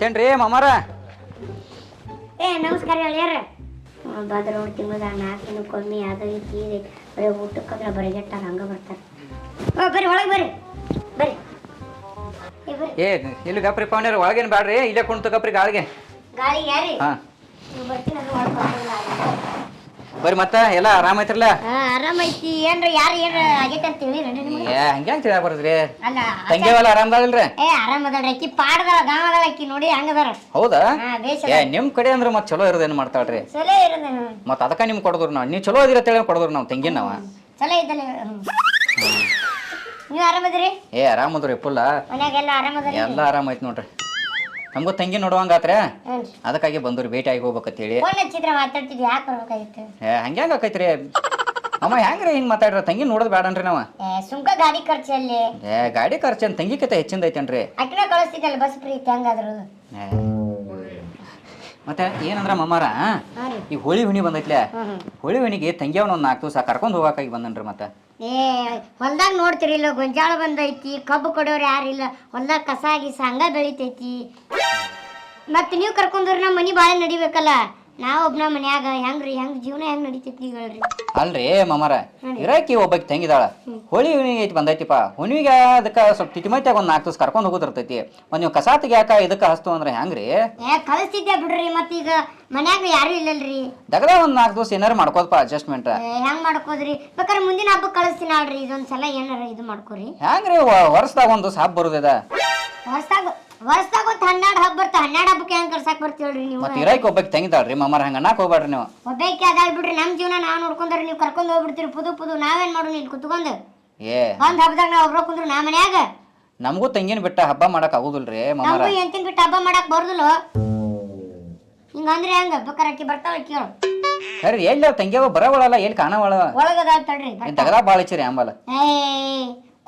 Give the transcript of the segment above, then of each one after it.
ಮತ್ತೇನ್ರಿ ಮಾಮಾರ? ಏ ನಮಸ್ಕಾರ ಹೇಳ್ಯಾರ ಬದ್ರ ನೋಡಿ ತಿಂಗಳದ ನಾಲ್ಕು ದಿನಕ್ಕೊಮ್ಮೆ ಅದು ಇದು ಐತಿ. ಬರೀ ಊಟಕ್ಕಂದ್ರೆ ಬರಿಗೆಟ್ಟಾರ ಹಂಗೆ ಬರ್ತಾರೆ. ಓ ಬರ್ರಿ ಒಳಗೆ ಬರ್ರಿ. ಬರ್ರಿ. ಏ ಬರ್ರಿ. ಏ ಇಲ್ಲಿ ಗಪ್ರಿ ಪಾಂಡ್ಯಾರ ಒಳಗೇನು ಬ್ಯಾಡ್ರಿ? ಇಲ್ಲೇ ಕುಂತು ಗಪ್ರಿ ಗಾಳಿಗೆ. ಗಾಳಿ ಯಾರಿ? ಹಾ. ಬರ್ತೀನಿ ಅದು ಒಳಗೆ ಬರ್ರಿ ಮತ್ತ ಎಲ್ಲ ಆರಾಮ ಐತ್ರಲ್ಲ? ಹಾ ಆರಾಮೈತಿ ಏನ್ರ ಯಾರು ಏನ್ರ ಆಗೈತೆ ಅಂತ ಹೇಳಿ ನಿಮ್ಗೆ. ಏ ಹಂಗೆ ಹಂಗೆ ತಿಳಿಯಾಕ ಬರ್ತದ್ರಿ? ಅಲ್ಲ ತಂಗಿಯವಲ್ಲ ಏ ಅಕ್ಕಿ ಪಾಡ್ದಳ ಗಾಮದಳ ಅಕ್ಕಿ ನೋಡಿ ಹಂಗದಾರ ಹೌದಾ? ಹಾ ಬೇಷ ಏ ನಿಮ್ ಕಡೆ ಅಂದ್ರೆ ಮತ್ತೆ ಚಲೋ ಇರೋದೇನ್ ಮಾಡ್ತಾಳ್ರಿ? ಚಲೋ ಇರೋದ ಮತ್ತೆ ಅದಕ್ಕ ನಿಮ್ಗೆ ಕೊಡದ್ರು ನಾವು. ನೀವು ಚಲೋ ಇದಿರ ತಿಳಿ ಕೊಡದ್ರು ನಾವು ತಂಗಿನ ನಾವ. ಚಲೋ ಇದ್ದಲ್ಲ ನೀವು ಆರಾಮದಿರಿ ಏ ಆರಾಮದ್ರಿ ಫುಲ್ಲ ಮನ್ಯಾಗೆಲ್ಲ ಆರಾಮದರಿ ಎಲ್ಲ ಆರಾಮ ಐತಿ ನೋಡ್ರಿ. ನಮಗೂ ತಂಗಿ ನೋಡುವಂಗಾತ್ರೆ ಅದಕ್ಕಾಗಿ ಬಂದ್ರು ಭೇಟಿ ಆಗಿ ಹೋಗ್ಬೇಕಂತ ಹೇಳಿ ಫೋನ್ ಹಚ್ಚಿದ್ರೆ ಮಾತಾಡ್ತಿದ್ವಿ ಯಾಕೆ ಬರ್ಬೇಕಾಗಿತ್ತು? ಏ ಹಂಗೆ ಹಂಗ ಆಕೈತ್ರಿ? ಅಮ್ಮ ಹೆಂಗ್ರಿ ಹಿಂಗ್ ಮಾತಾಡ್ರ? ತಂಗಿ ನೋಡೋದ್ ಬೇಡನ್ರಿ ನಾವ. ಏ, ಸುಂಕ ಗಾಡಿ ಖರ್ಚಲ್ಲಿ ಏ ಗಾಡಿ ಖರ್ಚು ತಂಗಿಕಿತ ಹೆಚ್ಚಿಂದ ಐತೇನ್ರಿ? ಅಕ್ಕಿನ ಕಳಿಸ್ತಿದ್ದಲ್ಲ ಬಸ್ ಇತ್ತು ಹಂಗಾದ್ರು ಏ. ಮತ್ತೆ ಏನಂದ್ರ ಮಮ್ಮಾರ ಈ ಹೋಳಿ ಹುಣಿ ಬಂದೈತ್ಲೆ. ಹೋಳಿ ಹುಣಿಗೆ ತಂಗಿಯವನ ಒಂದು ನಾಲ್ಕು ದಿವಸ ಕರ್ಕೊಂಡ್ ಹೋಗಾಕಾಗಿ ಬಂದನ್ರಿ ಮತ್ತೆ. ಏ ಹೊಲ್ದಾಗ ನೋಡ್ತಿರಿಲ್ಲ ಗೊಂಜಾಳ ಬಂದೈತಿ ಕಬ್ಬು ಕೊಡೋರು ಯಾರಿಲ್ಲ ಹೊಲ್ದಾಗ ಕಸ ಗಿಸ ಹಂಗ ಬೆಳಿತೈತಿ. ಮತ್ತೆ ನೀವು ಕರ್ಕೊಂಡ್ರೆ ನಮ್ಮ ಮನೆ ಬಾಳೆ ನಡಿಬೇಕಲ್ಲ? ನಾವು ಒಬ್ನ ಮನ್ಯಾಗ ಹೆಂಗ್ರಿ ಹೆಂಗ್ ಜೀವನ ಹೆಂಗ್ ನಡಿತೈತಿ ಹೇಳ್ರಿ. ಅಲ್ರಿ ಮಮರ ಇರಾಕಿ ಒಬ್ಬಕ್ಕೆ ತಂಗಿದಾಳ. ಹೋಳಿ ಹುಣ್ಣಿಮೆ ಐತಿ ಬಂದೈತಿಪ್ಪ. ಹುಣ್ಣಿಗೆ ಅದಕ್ಕೆ ಸ್ವಲ್ಪ ತಿತಿಮೈತ್ಯಾಗ ಒಂದು ನಾಲ್ಕು ದಿವಸ ಕರ್ಕೊಂಡು ಹೋಗೋದಿರ್ತೈತಿ. ಒಂದು ನೀವು ಕಸ ತೆಗಿಯಾಕ ಇದಕ್ಕೆ ಹಸ್ತು ಅಂದ್ರೆ ಹೆಂಗ್ರಿ? ಏ ಕಳಿಸ್ತಿದ್ದೆ ಬಿಡ್ರಿ ಮತ್ತೀಗ ಮನ್ಯಾಗ ಯಾರು ಇಲ್ಲಲ್ರಿ. ದಗದ ಒಂದು ನಾಲ್ಕು ದಿವಸ ಏನಾರು ಮಾಡ್ಕೋದಪ್ಪ ಅಡ್ಜಸ್ಟ್ಮೆಂಟ್ ಏ, ಹೆಂಗ್ ಮಾಡ್ಕೋದ್ರಿ? ಬೇಕಾದ್ರೆ ಮುಂದಿನ ಹಬ್ಬ ಕಳಿಸ್ತೀನಿ ಅಲ್ರಿ ಇದೊಂದ್ಸಲ ಏನಾರ ಇದು ಮಾಡ್ಕೋರಿ. ಹೆಂಗ್ರಿ ವರ್ಷದಾಗ ಒಂದು ದಿವಸ ಹಬ್ಬ ಬರುದಿದ ವರ್ಷದಾಗ ವರ್ಷದಾಗ ಒಂದು ಹನ್ನೆರಡು ಹಬ್ಬ ಬರ್ತಾವ ಹನ್ನೆರಡು ಹಬ್ಬಕ್ಕೆ ಹೆಂಗ್ ಕರ್ಸಾಕ್ ಬರ್ತೀವಲ್ರಿ ನೀವು? ಮತ್ತೆ ಇರಾಕಿ ಒಬ್ಬಾಕಿ ತಂಗಿದಾಳ್ರಿ ಮಮ್ಮರ್ ಹಂಗ ಅನ್ನಕ್ ಹೋಗ್ಬೇಡ್ರಿ ನೀವು. ಒಬ್ಬಾಕಿ ಅದಾಳ್ ಬಿಡ್ರಿ ನಮ್ ಜೀವನ ನಾವ್ ನೋಡ್ಕೊಂಡ್ರಿ ನೀವು ಕರ್ಕೊಂಡ್ ಹೋಗ್ಬಿಡ್ತೀರಿ ಪುದು ಪುದು ನಾವೇನ್ ಮಾಡೋಣ ಇಲ್ಲಿ ಕುತ್ಕೊಂಡು ಏ. ಒಂದ್ ಹಬ್ಬದಾಗ ನಾವ್ ಒಬ್ರ ಕುಂದ್ರು ನಾ ಮನ್ಯಾಗ? ನಮಗೂ ತಂಗಿನ ಬಿಟ್ಟ ಹಬ್ಬ ಮಾಡಕ್ ಆಗುದಿಲ್ರಿ ನಮಗೂ ಎಂತಿನ ಬಿಟ್ಟ ಹಬ್ಬ ಮಾಡಕ್ ಬರ್ದಿಲ್ಲ? ಹಿಂಗಂದ್ರೆ ಹೆಂಗ ಬೇಕಾರೆ ಅಕ್ಕಿ ಬರ್ತಾವ ಕೇಳು ಖರೆ ಎಲ್ಲ ತಂಗಿಯವ? ಬರವಳಲ್ಲ ಎಲ್ಲಿ ಕಾಣವಳ? ಒಳಗದ ತಡ್ರಿ ಏನ್ ದಗದ ಭಾಳ ಹಚ್ಚಿರಿ ಅಂಬಲ್ಲ ಏ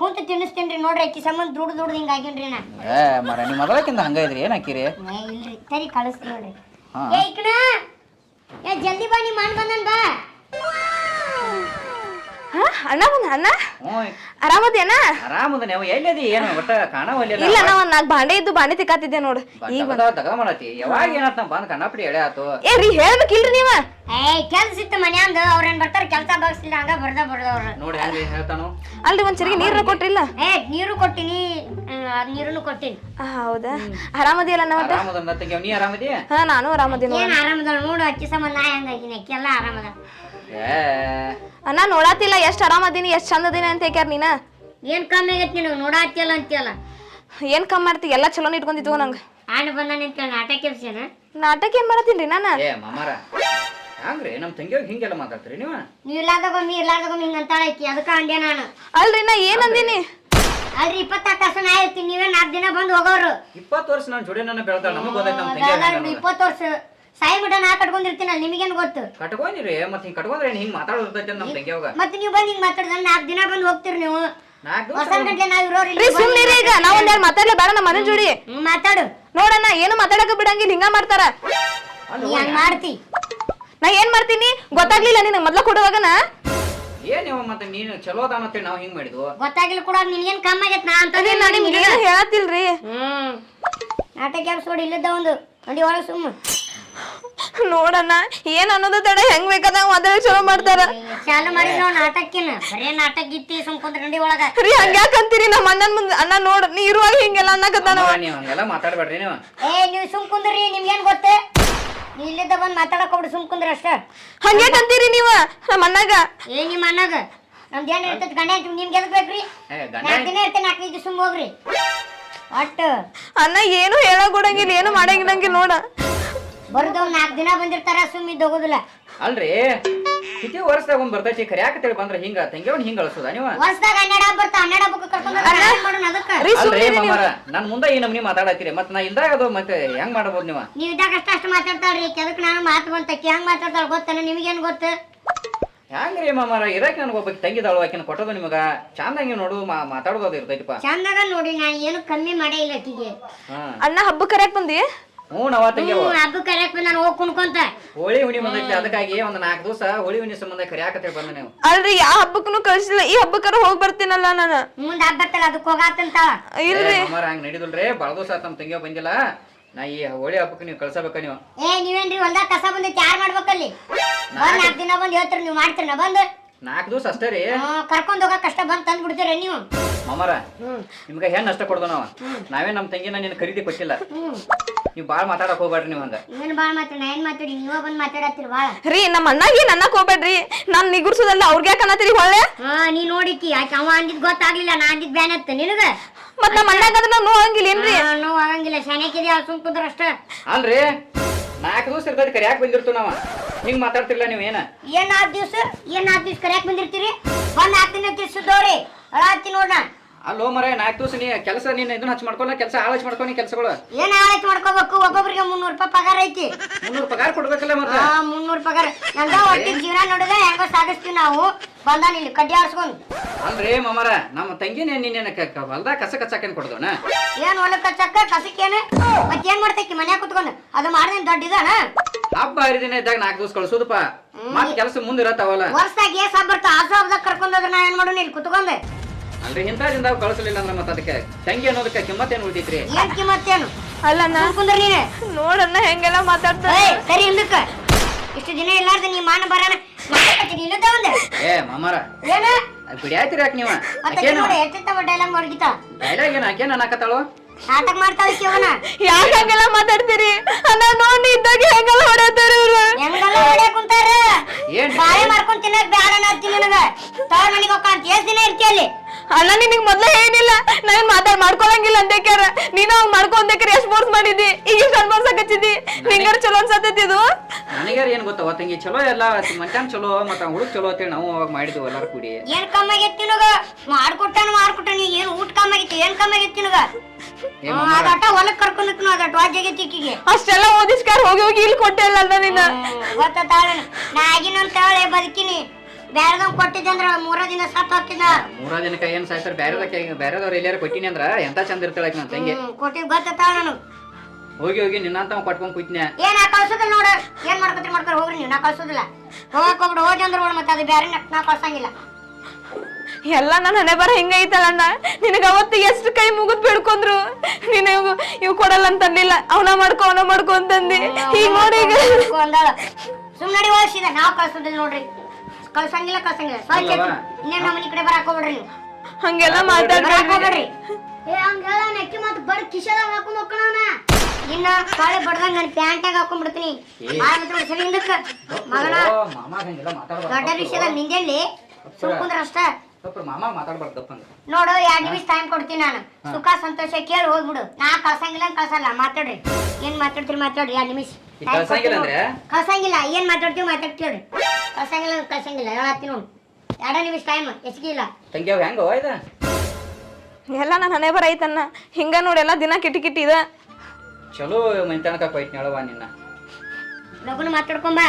ಕುಂತು ತಿನ್ನಿಸ್ತೇನ್ರಿ ನೋಡ್ರಿ ಅಕ್ಕಿ ಸಂಬಂಧ ದುಡ್ಡು ದುಡ್ದು ಹಿಂಗ ಆಗೇನ್ರಿ ನಾ. ಏ ಮರ ನಿಮ್ಮ ಮೊದಲಕ್ಕಿಂತ ಹಂಗ ಇದ್ರಿ ಏನ್ ಹಾಕಿರಿ ಏ ಇಲ್ರಿ ಸರಿ ಕಳಿಸ್ತೀನಿ ನೋಡ್ರಿ. ಹಾ. ಏ ಏ ಜಲ್ದಿ ಬಾ ನೀ ಮಾಡ್ ಬಂದನ್ ಬಾ. ಅಣ್ಣ? ಬಂದ ಅಣ್ಣ ಆರಾಮದೇನ. ಆರಾಮದ ನೀವು ಎಲ್ಲಿದಿ? ಏನು? ಒಟ್ಟ ಕಾಣವಲ್ಲ ಇಲ್ಲ ನಾ ಒಂದ್ ನಾಲ್ಕು ಬಾಂಡೆ ಇದ್ದು ತಿಕ್ಕಾತಿದ್ದೆ ನೋಡು. ಈಗ ಮಾಡತಿ ಯಾವಾಗ ಏನಾತ ಬಂದ್ ಕಣ್ಣಾಪಡಿ ಎಳೆ ಆತು? ಏ ರೀ ಹೇಳ್ಬೇಕಿಲ್ರಿ ನೀವ? ಏ ಕೆಲ್ಸ ಇತ್ತು ಮನ್ಯಾಂದ ಅವ್ರೇನ್ ಬರ್ತಾರ? ಕೆಲ್ಸ ಬಗ್ಸಿಲ್ಲ ಹಂಗ ಬರ್ದ ಬರ್ದವ್ರ. ನೋಡಿ ಹೆಂಗ ಹೇಳ್ತಾನು. ಅಲ್ರಿ ಒಂದ್ ಚರಿಗೆ ನೀರು ಕೊಟ್ರಿಲ್ಲ? ಏ ನೀರು ಕೊಟ್ಟಿನಿ. ನೀರನ್ನು ಕೊಟ್ಟೇನಿ. ಹೌದಾ? ಆರಾಮದಿಯಲ್ಲ ನಾ ಮತ್ತೆ ಆರಾಮದ ತಂಗಿ ನೀ ಆರಾಮದಿ? ಹಾ ನಾನು ಆರಾಮದಿನ ನೋಡ. ಏನ್ ಆರಾಮದಳ ನೋಡು ಅಕ್ಕಿ ಸಂಬಂಧ ನಾ ಹೆಂಗಾಗಿನಿ ಅಕ್ಕಿ ಎಲ್ಲ ಆರಾಮದ. ಏ. ಅಣ್ಣ ನೋಡಾತಿಲ್ಲ ಎಷ್ಟ್ ಆರಾಮದೀನಿ ಎಷ್ಟ್ ಚಂದ ಅದೀನಿ ಅಂತ ಹೇಳ್ಯಾರ ನೀನ? ಏನ್ ಕಮ್ಮಿ ಆಗೈತಿ ನಿನಗೆ? ನೋಡಾತಿಯಲ್ಲ ಅಂತೀಯಲ್ಲ. ಏನ್ ಕಮ್ಮಿ ಮಾಡ್ತಿ? ಎಲ್ಲಾ ಚಲೋನ ಇಟ್ಕೊಂಡಿದ್ವು ನಂಗೆ. ಆಣ ಬಂದ ನಿಂತ ನಾಟಕ ಕೆಲ್ಸನ? ನಾಟಕ ಏನ್ ಮಾಡತ್ತೀನಿ ನಾನ? ಏ ಮಾಮಾರ. ಹಂಗ್ರಿ ನಮ್ ತಂಗಿಯವ್ಗ ಹಿಂಗೆಲ್ಲ ಮಾತಾಡ್ತೀರಿ ನೀವು? ನೀವ್ ಇಲ್ಲಾರ್ದಾಗೊಮ್ಮೆ ಇರ್ಲಾರ್ದಾಗೊಮ್ಮೆ ಹಿಂಗ ಅಂತಾಳ ಐತಿ ಅದಕ್ಕ ಅಂದೆ ನಾನು. ಅಲ್ರಿ ನಾ ಏನ್ ಅಂದಿನಿ? ಅಲ್ರಿ ಇಪ್ಪತ್ತಾರು ತಾಸು ನಾ ಇರ್ತೀನಿ ನೀವೇ ನಾಲ್ಕು ದಿನ ಬಂದು ಹೋಗೋರು. ಇಪ್ಪತ್ತು ವರ್ಷ ನಾನು ಜೋಡಿ ನನ್ನ ಬೆಳ್ತಾಳ ನಮಗೆ ಗೊತ್ತಾಯ್ತು ನಮ್ ತಂಗಿ ಇಪ್ಪತ್ತು ವರ್ಷ ಸಾಯಿ ಮಠ ನಾ ಕಟ್ಕೊಂಡಿರ್ತೀನಲ್ಲ ನಿಮಗೇನು ಗೊತ್ತು? ಕಟ್ಕೊಂಡಿರಿ ಮತ್ತೆ ಹಿಂಗೆ ಕಟ್ಕೊಂಡ್ರೆ ಹಿಂಗೆ ಹಿಂಗ್ ನಮ್ಮ ತಂಗಿ ಅವಾಗ ಮತ್ತೆ ನೀವು ಬಂದು ಹಿಂಗೆ ಮಾತಾಡಿದ್ರೆ ನಾಲ್ಕು ದಿನ ಬಂದು ಹೋಗ್ತೀರಿ ನೀವು. ನಾಲ್ಕು ಹೊಸ ಗಂಟೆ ನಾವ್ ಇರೋರು ರೀ ಸುಮ್ನಿರಿ ಈಗ ನಾ ಒಂದ್ ಎರಡು ಮಾತಾಡ್ಲಿ ಬೇಡ ನಮ್ಮ ಮನೆ ಜೋಡಿ. ಮಾತಾಡು. ನೋಡಣ್ಣ ಏನು ಮಾತಾಡಕ ಬಿಡಂಗಿಲ್ಲ ಹಿಂಗ ಮಾಡ್ತಾರ. ಮಾಡ್ತಿ. ನಾ ಏನ್ ಮಾಡ್ತೀನಿ? ಗೊತ್ತಾಗ್ಲಿಲ್ಲ ನಿನ್ ಮೊದ್ಲ ಕೊಡುವಾಗನ? ಏನ್ ಇವ ಮತ್ತೆ ನೀನು ಚಲೋ ಅದಾನ ನಾವು ನಾವ್ ಹಿಂಗ್ ಮಾಡಿದ್ವು? ಗೊತ್ತಾಗಿಲ್ಲ ಕೂಡ ನಿನ್ಗೇನ್ ಕಮ್ಮಿ ಆಗೈತೆ ನಾ ಅಂತ ನಾ ನಿಮ್ಗೆ ಏನು ಹೇಳತ್ತಿಲ್ರಿ ಹ್ಮ್. ನಾಟಕ ಎಬ್ಸ್ಕೊಡಿ ಇಲ್ಲದ ಒಂದು. ನಡಿ ಒಳಗೆ ಸುಮ್ಮ. ನೋಡಣ್ಣ ಏನ್ ಅನ್ನೋದು ತಡ ಹೆಂಗ್ ಬೇಕಾದ್ರೆ ಮಾತಾಡ ಚಲೋ ಮಾಡ್ತಾರ. ಚಾಲು ಮಾಡಿ ನಾವು ನಾಟಕಿನ. ಬರೇ ನಾಟಕ ಇತ್ತಿ ಸುಮ್ಕೊಂಡ್ರ ನಡಿ ಒಳಗ. ರೀ ಹಂಗ್ಯಾಕ್ ಅಂತೀರಿ ನಮ್ಮ ಅಣ್ಣನ್ ಮುಂದೆ ಅಣ್ಣ ನೋಡ್ ನೀ ಇರುವಾಗ ಹಿಂಗೆಲ್ಲ ಅನ್ನಕತ್ತಾನ ನೀವ್ ಹಂಗೆಲ್ಲ ಮಾತಾಡ್ಬೇಡ್ರಿ ನೀವು. ಏ ನೀವು ಸುಮ್ ಕುಂದ್ರಿ ನಿಮ್ಗೇನ್ ಗೊತ್ತೆ? ನೀ ಇಲ್ಲಿದ್ದ ಬಂದ್ ಮಾತಾಡಕ್ ಹೋಗ್ಬಿಡಿ ಸುಮ್ ಕುಂದ್ರಿ ಅಷ್ಟ. ಹಂಗೆ ಅಂತೀರಿ ನೀವ ನಮ್ಮ ಅಣ್ಣಗ. ಏ ನಿಮ್ಮ ಅಣ್ಣಗ? ನಮ್ದು ಏನ್ ಇರ್ತೈತಿ ಗಂಡ ಐತಿ ನಿಮ್ಗೆ ಎದಕ್ ಬೇಕ್ರಿ? ಏ ಗಂಡ ನಾಲ್ಕು ದಿನ ಇರ್ತೇನೆ ನಾಲ್ಕು ದಿವಸ ಸುಮ್ ಹೋಗ್ರಿ. ಒಟ್ಟು ಅಣ್ಣ ಏನು ಹೇಳಕ್ ಕೊಡಂಗಿಲ್ಲ ಏನು ಮಾಡಂಗಿಲ್ಲ ನೋಡ. ಬರ್ದವ್ ನಾಲ್ಕು ದಿನ ಬಂದಿರ್ತಾರ ಸುಮ್ಮಿ ಇದ್ದು ಹೋಗೋದಿಲ್ಲ. ಅಲ್ರಿ ವರ್ಷ ವರ್ಷದಾಗ ಒಂದ್ ಬರ್ತೈತಿ ಕರ್ಯಾಕತೇಳಿ ಬಂದ್ರ ಹಿಂಗ ತಂಗಿಯವನ್ ಹಿಂಗ ಅಳ್ಸೋದ ನೀವು? ವರ್ಷದಾಗ ಹನ್ನೆರಡು ಹಬ್ಬ ಬರ್ತಾ ಹನ್ನೆರಡು ಹಬ್ಬಕ್ಕೆ ಕರ್ಕೊಂಡು ಮಾಡೋಣ ಅದಕ್ಕೆ? ರೀ ಅಲ್ರಿ ಸುಮ್ನಿರಿ ನೀವು. ಮಾಮಾರ ನನ್ ಮುಂದೆ ಈ ನಮ್ನಿ ಮಾತಾಡತ್ತೀರಿ. ಮತ್ ನಾ ಇಲ್ದಾಗ ಅದು ಮತ್ತೆ ಹೆಂಗ್ ಮಾಡಬಹುದು ನೀವು? ನೀವು ಇದ್ದಾಗ ಅಷ್ಟ ಅಷ್ಟು ಮಾತಾಡ್ತಾಳ್ರಿ ಕೆದಕ್ ನಾನು ಮಾತು ಬಂತ ಹೆಂಗ್ ಮಾತಾಡ್ತಾಳ ಗೊತ್ತೇನ? ನಿಮಗೇನ್ ಗೊತ್ತು? ಹೆಂಗ್ರಿ ಮಾಮಾರ ಇರಾಕ ನನ್ಗ ತಂಗಿ ತಂಗಿದಾಳು ಆಕಿನ ಕೊಟ್ಟದು ನಿಮಗ? ಚಂದಂಗಿ ನೋಡು ಮಾ- ಮಾತಾಡೋದು ಅದು ಇರ್ತೈತಿಪ್ಪ. ಚಂದಾಗ ನೋಡಿ ನಾ ಏನು ಕಮ್ಮಿ ಮಾಡೇ ಇಲ್ಲ ಆಕಿಗೆ ಹಾ. ಅಣ್ಣ ಹಬ್ಬ ಕರೆಕ್ ಬಂದಿ? ಹ್ಞೂ ನಾವ ತಂಗಿಯವ. ಹ್ಞೂ ಹಬ್ಬ ಕರೆಯಕ್ ನಾನು ಹೋಗಿ ಕುಣ್ಕೊಂತ. ಹೋಳಿ ಹುಣಿ ಬಂದೈತಿ ಅದಕ್ಕಾಗಿ ಒಂದ್ ನಾಲ್ಕು ದಿವಸ ಹೋಳಿ ಹುಣಿ ಸಂಬಂಧ ಕರ್ಯಾಕತೇಳಿ ಬಂದ ನೀವು. ಅಲ್ರಿ ಯಾವ ಹಬ್ಬಕ್ಕೂ ಕಳ್ಸಿಲ್ಲ ಈ ಹಬ್ಬಕ್ಕಾರ ಹೋಗಿ ಬರ್ತೀನಲ್ಲ ನಾನು. ಮುಂದೆ ಹಬ್ಬ ಬರ್ತಲ್ಲ ಅದಕ್ಕೆ ಹೋಗಾತಂತ. ಇಲ್ರಿ. ಮಾಮಾರ ಹಂಗ ನಡಿದಿಲ್ರಿ ಬಾಳ ದಿವಸ ತಮ್ಮ ನಮ್ ಬಂದಿಲ್ಲ. ನಾ ಈ ಹೋಳಿ ಹಬ್ಬಕ್ಕೆ ನೀವು ಕಳ್ಸಬೇಕ ನೀವು. ಏ ನೀವೇನ್ರಿ ಹೊಲ್ದಾಗ ಕಸ ಬಂದೈತಿ ಯಾರ್ ಮಾಡ್ಬೇಕಲ್ಲಿ? ಒಂದ್ ನಾಲ್ಕು ದಿನ ಬಂದ್ ಹೇಳ್ತೀರಿ ನೀವು ಮಾಡ್ತೀರಿ ನಾ ಬಂದ್. ನಾಲ್ಕು ದಿವಸ ಅಷ್ಟೇ ರೀ. ಕರ್ಕೊಂಡು ಕರ್ಕೊಂಡ್ ಹೋಗಕ್ ಕಷ್ಟ ಬಂದ್ ತಂದ್ ಬಿಡ್ತೀರ ನೀವು? ಮಾಮಾರ ನಿಮ್ಗೆ ಹೆಣ್ಣು ಅಷ್ಟ ಕೊಡ್ದು ನಾವು ನಾವೇ ನಮ್ಮ ತಂಗಿನ ನಿನ್ನ ಖರೀದಿ ಕೊಟ್ಟಿಲ್ಲ. ನೀವು ಭಾಳ ಮಾತಾಡಕ್ ಹೋಗ್ಬೇಡ್ರಿ ನೀವು ಹಂಗ. ಏನ್ ಬಾಳ್ ಮಾತಾಡ ನಾ ಏನ್ ಮಾತಾಡಿ? ನೀವ ಬಂದ್ ಮಾತಾಡತ್ತೀರಿ ಬಾಳ. ರೀ ನಮ್ಮ ಅಣ್ಣಗೆ ನನ್ನಕ್ ಹೋಗ್ಬೇಡ್ರಿ? ನಾನ್ ನಿಗುರ್ಸೋದಲ್ಲ ಅವ್ರಿಗೆ ಯಾಕೆ ಅನ್ನತ್ತೀರಿ ಹೊಳ್ಳೆ? ಹಾ ನೀ ನೋಡಿಕಿ ಯಾಕೆ ಅವ ಅಂದಿದ್ ಗೊತ್ತಾಗ್ಲಿಲ್ಲ ನಾ ಅಂದಿದ್ ಬ್ಯಾನ್ ಅತ್ತ ನಿನಗ? ಮತ್ ನಮ್ಮ ಅಣ್ಣಗ ಅದನ್ನ ನೋವಂಗಿಲ್ಲ ಏನ್ರಿ? ಆ, ನೋವ್ ಆಗಂಗಿಲ್ಲ ಶಾನ್ಯಾಕಿದ್ಯಾ ಸುಮ್ ಕುಂದ್ರ ಅಷ್ಟ. ಅಲ್ರಿ ನಾಲ್ಕು ದಿವಸ ಇರ್ತದೆ ಕರಿಯಾಕ ಬಂದಿರ್ತು ನಾವ. ಹಿಂಗ್ ಮಾತಾಡ್ತಿರ್ಲ ನೀವು ಏನ? ಏನ್ ಆದ್ ದಿವ್ಸ? ಏನ್ ನಾಲ್ಕು ದಿವ್ಸ ಕರೆಯಕ್ ಬಂದಿರ್ತೀರಿ? ಒಂದ್ ನಾಲ್ಕು ದಿನ ತಿರ್ಸಿದವ್ರಿ ಅಳಾತಿ ನೋಡ ಅಲ್ಲೋ ಮರ ನಾಲ್ಕು ದಿವಸ ನೀ ಕೆಲಸ ನೀನು ಇದನ್ನ ಹಚ್ಚ ಮಾಡ್ಕೊಲ್ಲ ಕೆಲಸ ಆಳ ಹಚ್ಚಿ ಮಾಡ್ಕೊಂಡು ಕೆಲಸಗಳು? ಏನ್ ಆಯ್ತು ಮಾಡ್ಕೋಬೇಕು? ಒಬ್ಬೊಬ್ರಿಗೆ ಮುನ್ನೂರು ರೂಪಾಯಿ ಪಗಾರ ಐತಿ. ಮುನ್ನೂರು ಪಗಾರ ಕೊಡ್ಬೇಕಲ್ಲ ಮತ್ತೆ? ಮುನ್ನೂರು ಪಗಾರ. ನಂದ ಒಟ್ಟಿನ ಜೀವನ ನೋಡಿದ್ರೆ ಹೆಂಗೋ ಸಾಗಿಸ್ತೀವಿ ನಾವು. ಬಂದಾನ ಇಲ್ಲಿ ಕಡ್ಡಿ ಆಡ್ಸ್ಕೊಂಡು. ಅಲ್ರಿ ಮಾಮರ ನಮ್ಮ ತಂಗಿನೇ ನಿನ್ನೇನ ಹೊಲ್ದಾಗ ಕಸ ಕಚ್ಚಾಕೇನ್ ಕೊಡ್ದವನ? ಏನ್ ಹೊಲ ಚಕ್ಕ ಕಸಕ್ಕೇನು? ಮತ್ತೇನ್ ಏನ್ ಮಾಡ್ತೈತಿ? ಮನ್ಯಾಗ ಕುತ್ಕೊಂಡು. ಅದು ಮಾಡ್ದೇನ್ ದೊಡ್ಡ ಇದಾನ? ಹಬ್ಬ ಹರಿದಿನ ಇದ್ದಾಗ ನಾಲ್ಕು ದಿವಸ ಕಳ್ಸೋದಪ್ಪ. ಮತ್ ಕೆಲಸ ಮುಂದೆ ಇರತ್ತಾವಲ್ಲ ವರ್ಷದಾಗ ಏಸ್ ಹಬ್ಬ ಬರ್ತಾವ ಆಸು ಹಬ್ಬದಾಗ ಕರ್ಕೊಂಡ್ ಹೋದ್ರೆ ನಾ ಏನ್ ಮಾಡೋಣ ಇಲ್ಲಿ ಕುತ್ಕೊಂಡೆ. ಅಲ್ರಿ ದಿನ ಕಳಿಸಲಿಲ್ಲ ಅಂದ್ರೆ ಮತ್ತೆ ಅದಕ್ಕೆ ತಂಗಿ ಅನ್ನೋದಕ್ಕೆ ಕಿಮ್ಮತ್ ಏನ್ ಉಳಿತೈತ್ರಿ? ಏನ್ ಕಿಮ್ಮತ್ತೇನು ಅಲ್ಲ ನಾನ್ಕೊಂಡ್ರೆ ನೀನೆ. ನೋಡಣ್ಣ ಹೆಂಗೆಲ್ಲ ಮಾತಾಡ್ತಾರೆ. ಸರಿ ಹಿಂದಕ್ಕ. ಇಷ್ಟು ದಿನ ಇಲ್ಲಾರ್ದ ನೀ ಮಾನ ಬರೋಣ ಇಲ್ಲದ ಒಂದೆ. ಏ ಮಾಮಾರ. ಏನ? ಬಿಡಿ ಆಯ್ತಿರಿ ಯಾಕೆ ನೀವು? ಡೈಲಾಗ್ ಏನು ಆಕೇನು ಅನ್ನಕತ್ತಾಳು? ನಾಟಕ ಮಾಡ್ತಾವ ಅವನ ಯಾಕೆ ಹಂಗೆಲ್ಲ ಮಾತಾಡ್ತೀರಿ? ಅಣ್ಣ ನೋಡಿ ಇದ್ದಾಗ ಹೆಂಗೆಲ್ಲ ಹೊಡೆತಾರೆ ಇವ್ರು? ಹೆಂಗಲ್ಲ ಹೊಡೆ ಕುಂತಾರ? ಏನ್ ಬಾಳೆ ಮಾಡ್ಕೊಂಡ್ ತಿನ್ನಕ್ ಬ್ಯಾಡ ನನಗ. ತವ್ರ ಮನಿಗ್ ಹೋಗ್ಕ ಅಂತ ಎಷ್ಟ್ ದಿನ ಇರ್ತಿ ಅಲ್ಲಿ. ಅಣ್ಣ ನಿನಗ್ ಮೊದ್ಲೇ ಏನಿಲ್ಲ ನಾನು ಮಾತಾಡ್ ಮಾಡ್ಕೊಳಂಗಿಲ್ಲ ಅಂದೇಕ್ಯಾರ ನೀನು ಹಂಗ್ ಮಾಡ್ಕೊಂಡೇಕ್ರ ಎಷ್ಟ್ ಫೋರ್ಸ್ ಮಾಡಿದಿ ಈಗ ಇಷ್ಟ ಅನ್ಬರ್ಸಕತ್ತಿದಿ ನಿಂಗಾರ ಚಲೋ ಅನ್ಸತ್ತೈತಿ ಇದು? ನನಗ್ಯಾರ ಏನ್ ಗೊತ್ತವ ತಂಗಿ ಚಲೋ ಎಲ್ಲ ಮಧ್ಯಾಹ್ನ ಚಲೋ ಮತ್ತ ಹುಡುಗ ಚಲೋ ಅಂತೇಳಿ ನಾವು ಅವಾಗ ಮಾಡಿದ್ವಿ ಎಲ್ಲಾರು ಕೂಡಿ. ಏನ್ ಕಮ್ಮಿ ಆಗೈತಿ ನಿನಗ? ಮಾಡ್ಕೊಟ್ಟಾನ ಮಾಡ್ಕೊಟ್ಟಾನ ಏನ್ ಊಟ ಕಮ್ಮಿ ಆಗೈತಿ ಏನ್ ಕಮ್ಮಿ ಆಗೈತಿ ನಿನಗ? ಅದಾಟ ಹೊಲಕ್ ಕರ್ಕೊಂಡ್ ಅದಟ್ ವಾಜ್ ತಿಕ್ಕಿಗೆ ಅಷ್ಟೆಲ್ಲ ಓದಿಸ್ಕಾರ ಹೋಗಿ ಹೋಗಿ ಇಲ್ಲಿ ಕೊಟ್ಟೆ ಇಲ್ಲ ಅಣ್ಣ ನಿನ್ನ? ಗೊತ್ತ ತಾಳೆ. ನಾ ಆಗಿನೊಂದ್ ತಾಳೆ ಬದುಕಿನಿ. ಬ್ಯಾರದವ್ ಕೊಟ್ಟಿದ್ದೆ ಅಂದ್ರ ಮೂರ ದಿನ ಸತ್ ಹೋಗ್ತಿದ್ದ ಮೂರ ದಿನಕ್ಕ ಏನ್ ಸಾಯ್ತಾರ? ಬ್ಯಾರೆದಕ್ಕೆ ಬ್ಯಾರದವ್ರ ಎಲ್ಲಾರ ಕೊಟ್ಟಿನಿ ಅಂದ್ರ ಎಂತ ಚಂದ ಇರ್ತಾಳ ನನ್ನ ತಂಗಿ. ಕೊಟ್ಟಿ ಕೊಟ್ಟಿದ್ ಗೊತ್ತ ತಾಳ ನಾನು ಹೋಗಿ ಹೋಗಿ ನಿನ್ನಂತ ಕೊಟ್ಕೊಂಡ್ ಕೂತ್ನ್ಯಾ ಏನ್ ಆ ಕಳ್ಸೋದಿಲ್ಲ ನೋಡ. ಏನ್ ಮಾಡ್ಕೊತೀರಿ ಮಾಡ್ಕೊಂಡು ಹೋಗ್ರಿ ನೀವು. ನಾ ಕಳ್ಸೋದಿಲ್ಲ. ಹೋಗಕ್ ಹೋಗ್ಬಿಡು ಹೋಗಿ ಅಂದ್ರೆ ಮತ್ತೆ ಅದು ಬ್ಯಾರೆ ನಾ ಕಳ್ಸಂಗಿಲ್ಲ. ಎಲ್ಲ ನನ್ನ ಹಣೆ ಬರ ಹಿಂಗೈತಲ್ಲಣ್ಣ ನಿನಗ ಅವತ್ತು ಎಷ್ಟು ಕೈ ಮುಗಿದ್ ಬಿಡ್ಕೊಂಡ್ರು? ನೀನು ಇವ್ ಕೊಡಲ್ಲ ಕೊಡಲ್ಲ ಅಂತಂದಿಲ್ಲ. ಅವನ ಮಾಡ್ಕೊ ಅವನ ಮಾಡ್ಕೊ ಅಂತಂದಿ. ಈಗ ನೋಡಿ ಈಗ. ಅಂದಾಳ. ಸುಮ್ ನಡಿ ಹೋಗ್ಸಿದ ನಾವ್ ಕಳ್ಸೋದಿಲ್ಲ ನೋಡ್ರಿ. ಕಳ್ಸಂಗಿಲ್ಲ ಕಳ್ಸಂಗಿಲ್ಲ. ಅಲ್ಲವಾ? ಇನ್ನೇನ್ ಈ ಮನಿ ಕಡೆ ಬರಾಕ್ ಹೋಗ್ಬಿಡ್ರಿ ನೀವು. ಹಂಗೆಲ್ಲ ಬರಾಕ್ ಹೋಗ್ಬೇಡ್ರಿ. ಏ ಹಂಗ ಹೇಳ. ನೆಕ್ಕಿ ಮತ್ತೆ ಬಡ್ ಕಿಶದಾಗ ಹಾಕೊಂಡು ಹೋಗ್ಕಣವನ ಇನ್ನ ಕಾಳೆ ಬಡ್ದಂಗ ನನ್ ಪ್ಯಾಂಟಾಗ ಹಾಕೊಂಡ್ಬಿಡ್ತೀನಿ. ಬಾಳ ಮಾತ್ರ ಸರಿ ಹಿಂದಕ್ಕ. ಮಗನ. ದೊಡ್ಡ ವಿಷಯದ ನಿಂದೆಲ್ಲಿ? ಸುಮ್ ಕುಂದ್ರ ಅಷ್ಟ. ಸ್ವಲ್ಪ ಮಾಮ ಮಾತಾಡ್ಬಾರ್ದು ತಪ್ಪಂಗ ನೋಡು ಎರಡ್ ನಿಮಿಷ ಟೈಮ್ ಕೊಡ್ತೀನಿ ನಾನು. ಸುಖ ಸಂತೋಷ ಕೇಳಿ ಹೋಗ್ಬಿಡು. ನಾ ಕಳ್ಸಂಗಿಲ್ಲ ಅಂತ ಕಳ್ಸಲ್ಲ ಮಾತಾಡ್ರಿ. ಏನ್ ಮಾತಾಡ್ತೀರಿ ಮಾತಾಡ್ರಿ ಎರಡ್ ನಿಮಿಷ. ಕಳ್ಸಂಗಿಲ್ಲ ಅಂದ್ರೆ? ಕಳ್ಸಂಗಿಲ್ಲ ಏನ್ ಮಾತಾಡ್ತೀವಿ ಮಾತಾಡ್ತೀವ್ರಿ ಕಳ್ಸಂಗಿಲ್ಲ ಅಂದ್ರೆ ಕಳ್ಸಂಗಿಲ್ಲ ಹೇಳತ್ತೀನಿ ನೋಡು. ಎರಡ ನಿಮಿಷ ಟೈಮ್ ಹೆಚ್ಚಿಗಿಲ್ಲ ತಂಗಿ ಅವ್ ಹೆಂಗ ಇದ? ಎಲ್ಲ ನನ್ನ ಹಣೆ ಬರ ಐತನ್ನ ಹಿಂಗ ನೋಡಿ ಎಲ್ಲ ದಿನ ಕಿಟಿ ಕಿಟಿ ಇದ. ಚಲೋ ಮನಿತನಕ ಕೊಯ್ತು ಹೇಳವ ನಿನ್ನ. ಲಗುನ ಮಾತಾಡ್ಕೊಂಬಾ.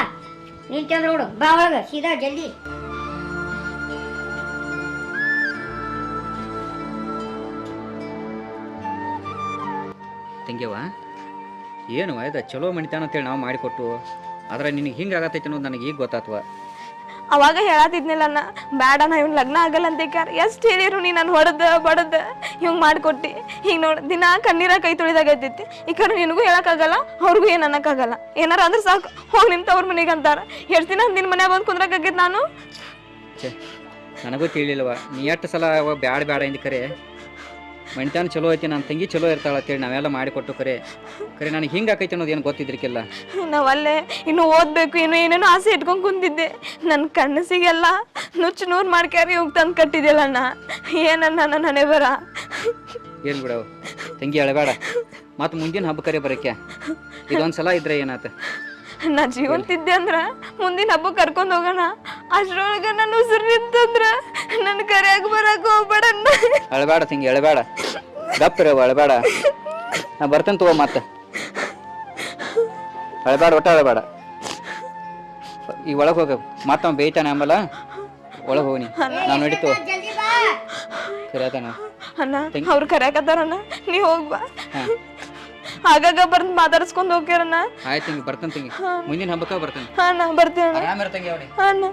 ನಿಂತಂದ್ರ ನೋಡು ಬಾ ಒಳಗ ಸೀದಾ ಜಲ್ದಿ. ತಂಗಿಯವ ಏನು ಇದು ಚಲೋ ಮಣಿತಾನ ಅಂತೇಳಿ ನಾವು ಮಾಡಿಕೊಟ್ಟು ಆದ್ರೆ ನಿನಗೆ ಹಿಂಗೆ ಆಗತ್ತೈತೆ ಅನ್ನೋದು ನನಗೆ ಈಗ ಗೊತ್ತಾತ್ವ. ಅವಾಗ ಹೇಳತ್ತಿದ್ನಿಲ್ಲ ಅಣ್ಣ ಬೇಡ ನಾ ಇವ್ನ ಲಗ್ನ ಆಗಲ್ಲ ಅಂತ ಎಷ್ಟು ಹೇಳಿರು ನೀ ನಾನು ಹೊಡೆದ ಬಡದ ಹಿಂಗ್ ಮಾಡ್ಕೊಟ್ಟಿ. ಹಿಂಗ್ ನೋಡಿ ದಿನ ಕಣ್ಣೀರ ಕೈ ತೊಳಿದಾಗೈತಿ ಈ ಕಡೆ ನಿನಗೂ ಹೇಳಕ್ಕಾಗಲ್ಲ ಅವ್ರಿಗೂ ಏನು ಅನ್ನಕ್ಕಾಗಲ್ಲ. ಏನಾರ ಅಂದ್ರೆ ಸಾಕು ಹೋಗಿ ನಿಮ್ ತವ್ರ ಮನೆಗೆ ಅಂತಾರ. ಎಷ್ಟು ದಿನ ನಿನ್ ಮನೆ ಬಂದು ಕುಂದ್ರಕ್ಕಾಗಿದ್ದು ನಾನು? ನನಗೂ ತಿಳಿಲಿಲ್ವ. ನೀ ಎಷ್ಟು ಸಲ ಬ್ಯಾಡ ಬ್ಯಾಡ ಇಂದ ಕರೆ. ಮಣಿತಾನ ಚಲೋ ಐತಿ ನನ್ನ ತಂಗಿ ಚಲೋ ಇರ್ತಾಳ ಅಂತೇಳಿ ನಾವೆಲ್ಲ ಮಾಡಿಕೊಟ್ಟು ಕರೆ. ಕರೆ ನನಗೆ ಹಿಂಗೆ ಆಕೈತಿ ಅನ್ನೋದು ಏನು ಗೊತ್ತಿದ್ರಿಕಿಲ್ಲ. ನಾವಲ್ಲೇ ಇನ್ನು ಓದ್ಬೇಕು ಇನ್ನು ಏನೇನೋ ಆಸೆ ಇಟ್ಕೊಂಡು ಕುಂತಿದ್ದೆ. ನನ್ನ ಕಣ್ಣಸಿಗೆಲ್ಲ ನುಚ್ಚು ನೂರು ಮಾಡ್ಕ್ಯಾರಿ ಹೋಗಿ ತಂದು ಕಟ್ಟಿದ್ದಿಲ್ಲ ಅಣ್ಣ. ಏನನ್ನ ನನ್ನ ಹಣೆ ಬರ? ಏನು ಬಿಡವು ತಂಗಿ ಅಳಬೇಡ. ಮತ್ತು ಮುಂದಿನ ಹಬ್ಬ ಕರೆ ಬರಕ್ಕೆ. ಇದೊಂದು ಸಲ ಇದ್ರೆ ಏನಾತ? ನಾ ಜೀವಂತಿದ್ದೆ ಅಂದ್ರೆ ಮುಂದಿನ ಹಬ್ಬ ಕರ್ಕೊಂಡು ಹೋಗೋಣ. ಅಷ್ಟ್ರೊಳಗ ನನ್ನ ಉಸಿರು ನಿಂತಂದ್ರ ನನ್ನ ಕರೆಯಾಗ ಬರಕ ಹೋಗ್ಬೇಡ. ಅಳಬೇಡ ತಿಂಗಿ ಅಳಬೇಡ. ಗಪ್ಪಿರವ ಅಳಬೇಡ. ನಾ ಬರ್ತೇನೆ ತಗೋ ಮತ್ತೆ. ಅಳಬೇಡ ಒಟ್ಟ ಅಳಬೇಡ. ಈ ಒಳಗೆ ಹೋಗ. ಮತ್ತ ಬೇಯ್ತಾನೆ ಆಮೇಲೆ ಒಳಗೆ ಹೋಗಿ ನಾನು ನಡೀತು ಕರಿಯತಾನ. ಅಣ್ಣ ಅವ್ರು ಕರೆಯಕತ್ತಾರಣ್ಣ ನೀ ಹೋಗ್ಬಾ ಆಗಾಗ ಬಂದ್ ಮಾತಾಡ್ಸ್ಕೊಂಡ್ ಹೋಗ್ಯಾರಣ್ಣ ಆಯ್ತು ಹಿಂಗೆ ಬರ್ತೇನೆ ತಂಗಿ. ಮುಂದಿನ ಹಬ್ಬಕ್ಕ ಬರ್ತೇನೆ. ಹಾ ಅಣ್ಣ ಬರ್ತೇನೆ ಅಣ್ಣ. ಆರಾಮಿರ ತಂಗಿ ಅವಳಿ ಹಾ ಅಣ್ಣ.